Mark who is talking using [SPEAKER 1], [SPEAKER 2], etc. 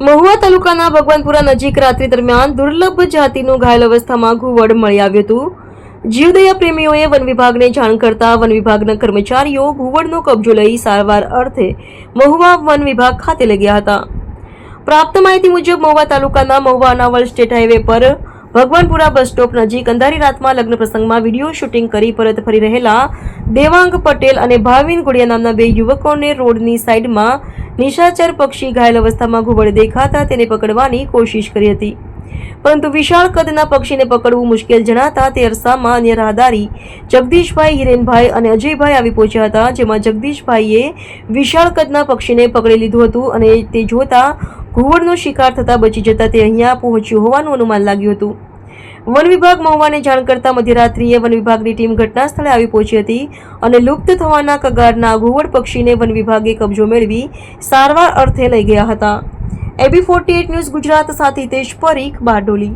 [SPEAKER 1] મહુવા તાલુકાના ભગવાનપુરા નજીક રાત્રિ દરમિયાન દુર્લભ જાતિનું ઘાયલ અવસ્થામાં ઘુવડ મળી આવ્યું હતું. જીવદયા પ્રેમીઓએ વન વિભાગને જાણ કરતા વન વિભાગના કર્મચારીઓ ઘુવડનો કબજો લઈ સારવાર અર્થે મહુવા વન વિભાગ ખાતે લઈ ગયા હતા. પ્રાપ્ત માહિતી મુજબ મહુવા તાલુકાના મહુવા અનાવલ સ્ટેટ હાઈવે પર ભગવાનપુરા બસ સ્ટોપ નજીક અંધારી રાતમાં લગ્ન પ્રસંગમાં વીડિયો શૂટિંગ કરી પરત ફરી રહેલા દેવાંગ પટેલ અને ભાવિન ગુડિયા નામના બે યુવકોને રોડની સાઈડમાં નિશાચર પક્ષી ઘાયલ અવસ્થામાં ઘુવડ દેખાતા તેને પકડવાની કોશિશ કરી હતી. પરંતુ વિશાળ કદના પક્ષીને પકડવું મુશ્કેલ જણાતા તે અરસામાં અન્ય રાહદારી જગદીશભાઈ હિરેનભાઈ અને અજયભાઈ આવી પહોંચ્યા હતા, જેમાં જગદીશભાઈએ વિશાળ કદના પક્ષીને પકડી લીધું હતું અને તે જોતા ઘુવડનો શિકાર થતાં બચી જતા તે અહીંયા પહોંચ્યું હોવાનું અનુમાન લાગ્યું હતું. વન વિભાગ મહુવાને જાણ કરતા મધ્યરાત્રિએ વન વિભાગની ટીમ ઘટના સ્થળે આવી પહોંચી હતી અને લુપ્ત થવાના કગારના ઘુવડ પક્ષીને વન વિભાગે કબજો મેળવી સારવાર અર્થે લઈ ગયા હતા. A B forty eight news Gujarat સાથે તેજ પરીખ બારડોલી.